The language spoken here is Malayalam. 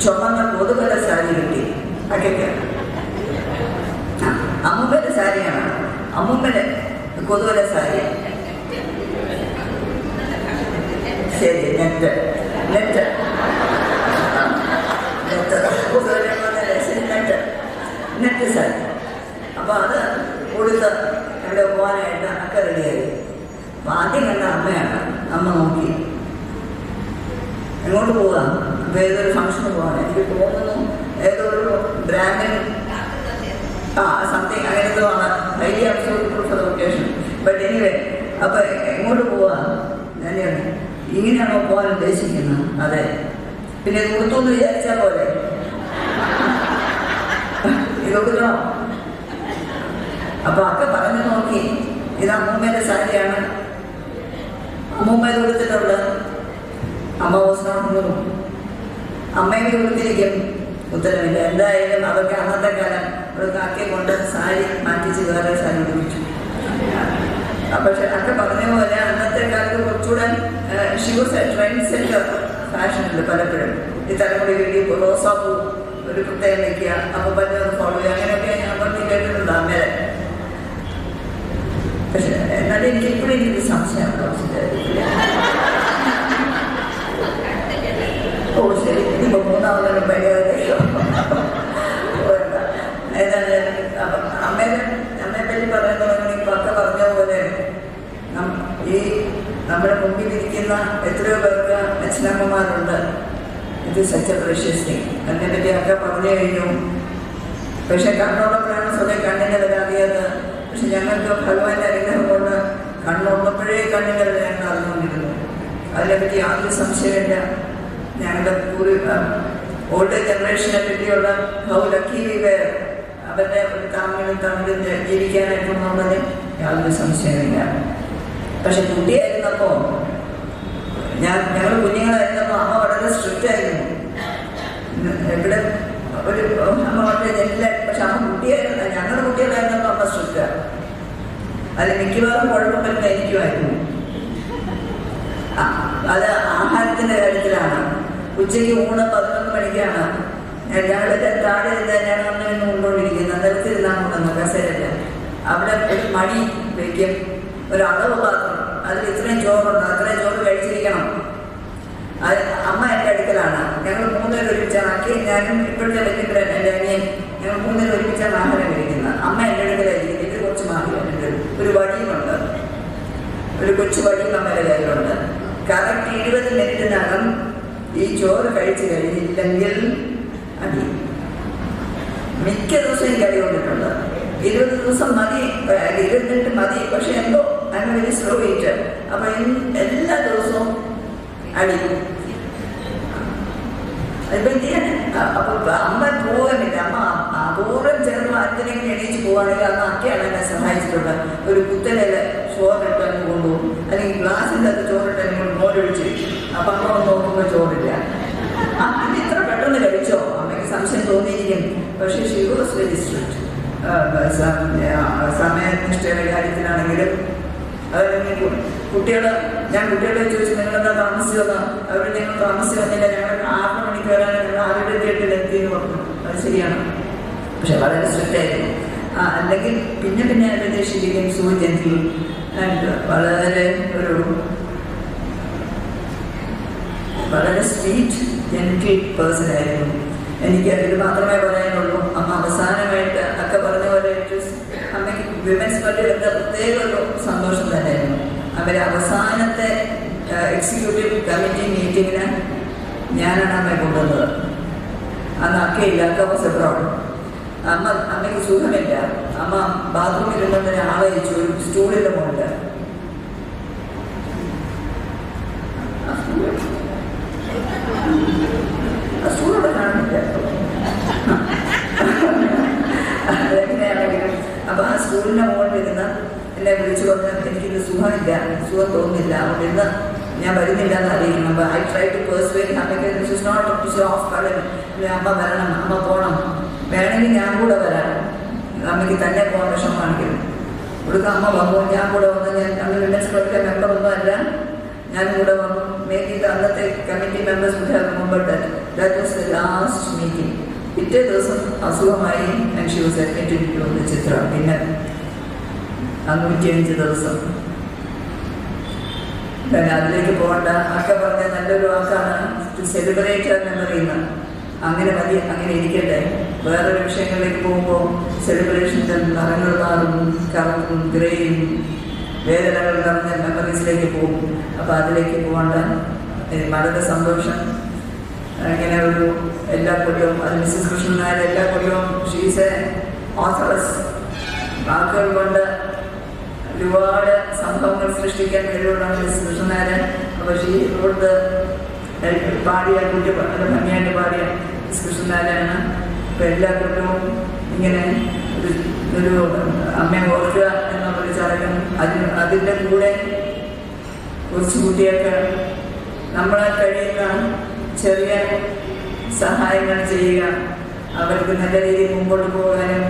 ചുമന്ന കൊതുകല സാരി കിട്ടി. അതൊക്കെ അമ്മുമ്മയുടെ സാരിയാണ്. അമ്മുമ്മയുടെ കൊതുകല സാരി. ശരി നെറ്റ്. നെറ്റ്. നെറ്റ്. സാരി. അപ്പോൾ അത് കൊടുത്ത് ഇവിടെ പോകാനായിട്ട് അക്ക റെഡിയായി. അപ്പൊ ആദ്യം കണ്ട അമ്മയാണ്. അമ്മ നോക്കി. എങ്ങോട്ട് പോകാം. ഏതൊരു ഫംഗ്ഷന് പോകാം. എനിക്ക് തോന്നുന്നു ഏതോ ഒരു ബ്രാൻഡിൽ ആ സംതിങ് അങ്ങനെന്തോ ആണ്. Highly absorbable for location but anyway അപ്പോൾ എങ്ങോട്ട് പോവാം? ഞാൻ ഇങ്ങനെയാണോ പോകാൻ ഉദ്ദേശിക്കുന്നത്? അതെ. പിന്നെ ഇത് കൊടുത്തു എന്ന് വിചാരിച്ചാൽ പോലെ. ഇത് കൊടുക്കണോ അപ്പൊ അക്ക പറഞ്ഞു നോക്കി. ഇത് അമ്മൂമ്മയുടെ സാരിയാണ്. അമ്മൂമ്മ കൊടുത്തിട്ടുണ്ട് അമ്മ വാസ് അമ്മയും കൊടുത്തിരിക്കും ഉത്തരവില്ല. എന്തായാലും അതൊക്കെ അന്നത്തെ കാലം ഒരു കാക്കയെ കൊണ്ട് സാരി മാറ്റിച്ച് വേറെ സാരി ഉപയോഗിച്ചു പക്ഷെ അക്ക പറഞ്ഞ പോലെ അന്നത്തെ കാലത്ത് കുറച്ചുകൂടെ ഷൂസ് ട്രെൻഡ് സെറ്റർ ഫാഷനുണ്ട് പലപ്പോഴും. ഈ തലമുടി വേണ്ടി റോസാപ്പൂ ഒരു പ്രത്യേകം നിൽക്കുക അപ്പൊ പറ്റുന്നത് ഫോളോ ചെയ്യുക അങ്ങനെയൊക്കെ ഞാൻ പറഞ്ഞ് കേട്ടിട്ടുണ്ട് അമ്മേരെ പക്ഷെ എന്നാലും എനിക്ക് ഇപ്പോഴും എനിക്ക് സംശയമാണ് ഓ ശരി. ഇനിയിപ്പോ ഏതായാലും അമ്മേനെ അമ്മയെ പറ്റി പറയാൻ തുടങ്ങി പക്ക പറഞ്ഞ പോലെ നം- ഈ നമ്മുടെ മുമ്പിൽ ഇരിക്കുന്ന എത്രയോ പേർക്ക് അച്ഛനമ്മമാരുണ്ട്. ഇത് സച്ച പ്രഷ്യസ് തിങ് അതിനെ പറ്റി ഒക്കെ പറഞ്ഞു കഴിഞ്ഞു. പക്ഷെ കണ്ണുള്ളപ്പോഴാണ് സ്വന്തം കണ്ണിന്റെ വരാതെയത് പക്ഷെ ഞങ്ങൾക്ക് ഭഗവാന്റെ അനുഗ്രഹം കൊണ്ട് കണ്ണുള്ളപ്പോഴേ കണ്ണിന് വരാൻ അറിഞ്ഞുകൊണ്ടിരുന്നു അതിനെപ്പറ്റി യാതൊരു സംശയമില്ല ഞങ്ങളുടെ പൂർവ ഓൾഡ് ജനറേഷനെ പറ്റിയുള്ള ഹൗ ലക്കി അവരുടെ ഒരു തമിഴും തമിഴും ജീവിക്കാനായിട്ടുള്ളതിൽ യാതൊരു സംശയമില്ല പക്ഷെ കുട്ടിയായിരുന്നപ്പോൾ ഞാൻ ഞങ്ങൾ കുഞ്ഞുങ്ങളായിരുന്നപ്പോൾ അമ്മ വളരെ സ്ട്രിക്റ്റ് ആയിരുന്നു. എവിടെ ഒരു അമ്മ വളരെ എല്ലാ പക്ഷെ അമ്മ കുട്ടിയായിരുന്ന ഞങ്ങളുടെ കുട്ടികളായിരുന്നപ്പോൾ അമ്മ സ്ട്രിക്റ്റാണ് അതിൽ മിക്കവാറും കുഴപ്പം വരുന്ന എനിക്കുമായിരുന്നു അത് ആഹാരത്തിന്റെ കാര്യത്തിലാണ്. ഉച്ചയ്ക്ക് ഊണ് പതിനൊന്ന് മണിക്കാണ് എല്ലാവരുടെ താഴെ തന്നെയാണ് ഇന്ന് കൊണ്ടുകൊണ്ടിരിക്കുന്നത് നിലത്തിരുന്നാണ് കൊണ്ടുവന്നു കസേരല്ല അവിടെ ഒരു മണി വയ്ക്കും. ഒരു അളവ് പാത്രം അതിൽ ഇത്രയും ചോറുണ്ട് അത്രയും ചോറ് കഴിച്ചിരിക്കണം. അത് അമ്മ എന്റെ അടുക്കലാണ്. ഞങ്ങൾ മൂന്നുപേർ അക്കി ഞാനും ഇപ്പോഴത്തെ വലിയ എന്റെ അനിയൻ. ഞങ്ങൾ മൂന്നുപേർ ഒരുമിച്ചാണ് ആഹാരം കഴിക്കുന്നത് അമ്മ എന്റെ അടുക്കലായിരിക്കും ഇത് കുറച്ച് മാറി ഒരു ഒരു വടിയുമുണ്ട് ഒരു കൊച്ചു വടിയും അമ്മയുടെ കയ്യിലുണ്ട്. കറക്റ്റ് ഇരുപത് മിനിറ്റിനകം ഈ ചോറ് കഴിച്ചു കഴിഞ്ഞില്ലെങ്കിൽ മതി. മിക്ക ദിവസവും അടി കൊണ്ടിട്ടുണ്ട്. ഇരുപത് ദിവസം മതി ഇരുന്നിട്ട് മതി. പക്ഷെ എന്തോ അങ്ങനെ വെരി സ്ലോ ഈറ്റർ അപ്പൊ എല്ലാ ദിവസവും അടി. അപ്പൊ അമ്മ പോകാനില്ല അമ്മ അപൂർവം ചേർന്ന് അച്ഛനെങ്കിലും എണീച്ച് പോവാണെങ്കിൽ അന്ന് അക്കയാണ് എന്നെ സഹായിച്ചിട്ടുള്ളത് ഒരു കുത്തലയിൽ ചോറിട്ട് അങ്ങ് കൊണ്ടുപോകും. അല്ലെങ്കിൽ ഗ്ലാസിന്റെ അത് ചോറിട്ട് കൊണ്ട് മോരൊഴിച്ച് അപ്പൊ അമ്മ ഒന്ന് നോക്കുമ്പോൾ ചോറില്ല ആ, ഇത് ഇത്ര പെട്ടെന്ന് കഴിച്ചോ അമ്മയ്ക്ക് സംശയം തോന്നിയിരിക്കും പക്ഷേ ഷീ വാസ് വെരി സ്ട്രിക്റ്റ് സമയനിഷ്ഠയുടെ കാര്യത്തിലാണെങ്കിലും അതല്ലെങ്കിൽ കുട്ടികൾ ഞാൻ കുട്ടികളെ ചോദിച്ചു നിങ്ങളെന്താ താമസിച്ചു വന്ന അവർ ഞങ്ങൾ താമസിച്ചു വന്നില്ല ഞങ്ങൾ ആറ് മണിക്ക് വരാൻ ഞങ്ങൾ ആരുടെ തിയേറ്ററിൽ എത്തി എന്ന് പറഞ്ഞു. അത് ശരിയാണ്. പക്ഷെ വളരെ സ്ട്രിക്റ്റ് ആയിരുന്നു. ആ അല്ലെങ്കിൽ പിന്നെ പിന്നെ അതിന്റെ ശരിക്കും സൂചനയിൽ വളരെ ഒരു വളരെ സ്വീറ്റ് ജെന്റിൽ പേഴ്സൺ ആയിരുന്നു. എനിക്ക് അതിൽ മാത്രമേ പറയാനുള്ളൂ. അമ്മ അവസാനമായിട്ട് ഒക്കെ പറഞ്ഞ പോലെ അമ്മയ്ക്ക് വിമൻസ് പള്ളിയിലൊക്കെ പ്രത്യേക ഒരു സന്തോഷം തന്നെയായിരുന്നു. അവരെ അവസാനത്തെ എക്സിക്യൂട്ടീവ് കമ്മിറ്റി മീറ്റിങ്ങിന് ഞാനാണ് അമ്മയെ കൊണ്ടുവന്നത്. അന്ന് അക്കയില്ല അക്ക വാസ് അമ്മ അമ്മയ്ക്ക് സുഖമില്ല. അമ്മ ബാത്റൂമിൽ ഇരുന്നതിന് ആളെ അയച്ചു ഒരു സ്റ്റൂളിന്റെ മുകളിൽ അപ്പൊ ആ സ്കൂളിന്റെ മുകളിൽ ഇരുന്ന് എന്നെ വിളിച്ചു പറഞ്ഞ് എനിക്കിത് സുഖമില്ല സുഖം തോന്നുന്നില്ല അവിടെ ഇന്ന് ഞാൻ വരുന്നില്ല എന്ന് അറിയിക്കണം. അപ്പൊ I try to is not of കളൻ അമ്മ വരണം അമ്മ പോകണം വേണമെങ്കിൽ ഞാൻ കൂടെ വരാം. അമ്മയ്ക്ക് തന്നെ പോകാൻ വിഷമമാണെങ്കിൽ ഇവിടുത്തെ അമ്മ വന്നു ഞാൻ കൂടെ വന്നു ഞാൻ അന്ന് വിമൻസ് ക്ലബിലെ മെമ്പർ ഒന്നും അല്ല. ഞാൻ കൂടെ വന്നു. മേക്ക് ഇത് അന്നത്തെ കമ്മിറ്റി മെമ്പേഴ്സ് മുമ്പ് that was the last meeting പിറ്റേ ദിവസം അസുഖമായി and she was the Chitra പിന്നെ നൂറ്റിയഞ്ച് ദിവസം. അതിലേക്ക് പോകണ്ട. അക്ക പറഞ്ഞ നല്ലൊരു വാക്കാണ്. ടു സെലിബ്രേറ്റ് എന്ന് എന്ന് അങ്ങനെ മതി അങ്ങനെ ഇരിക്കട്ടെ. വേറൊരു വിഷയങ്ങളിലേക്ക് പോകുമ്പോൾ സെലിബ്രേഷന്റെ നിറങ്ങൾ മാറും കറുപ്പും ഗ്രേയും വേദനകൾ നിറഞ്ഞ മെമ്മറീസിലേക്ക് പോകും. അപ്പോൾ അതിലേക്ക് പോകണ്ട. വളരെ സന്തോഷം. ഇങ്ങനെ ഒരു കൊല്ലവും അത് മിസ്സസ് കൃഷ്ണൻ നായർ എല്ലാ കൊല്ലവും ഷീസ് ഓഥറസ് വാക്കുകൾ കൊണ്ട് ഒരുപാട് സംഭവങ്ങൾ സൃഷ്ടിക്കാൻ കഴിവുള്ളതാണ് കൃഷ്ണൻ നായർ അപ്പോൾ ഷീ ഇവിടുത്തെ പാടിയ കുട്ടി വളരെ ഭംഗിയായിട്ട് പാടിയ മിസ് കൃഷ്ണനാരായണ അപ്പോൾ എല്ലാ കൊല്ലവും ഇങ്ങനെ ഒരു അമ്മയെ ഓർക്കുക എന്നുള്ളൊരു ചടങ്ങും അതിന് അതിന്റെ കൂടെ കുറച്ച് കുട്ടിയൊക്കെ നമ്മളെ കഴിയുന്ന ചെറിയ സഹായങ്ങൾ ചെയ്യുക. അവർക്ക് നല്ല രീതിയിൽ മുമ്പോട്ട് പോകാനും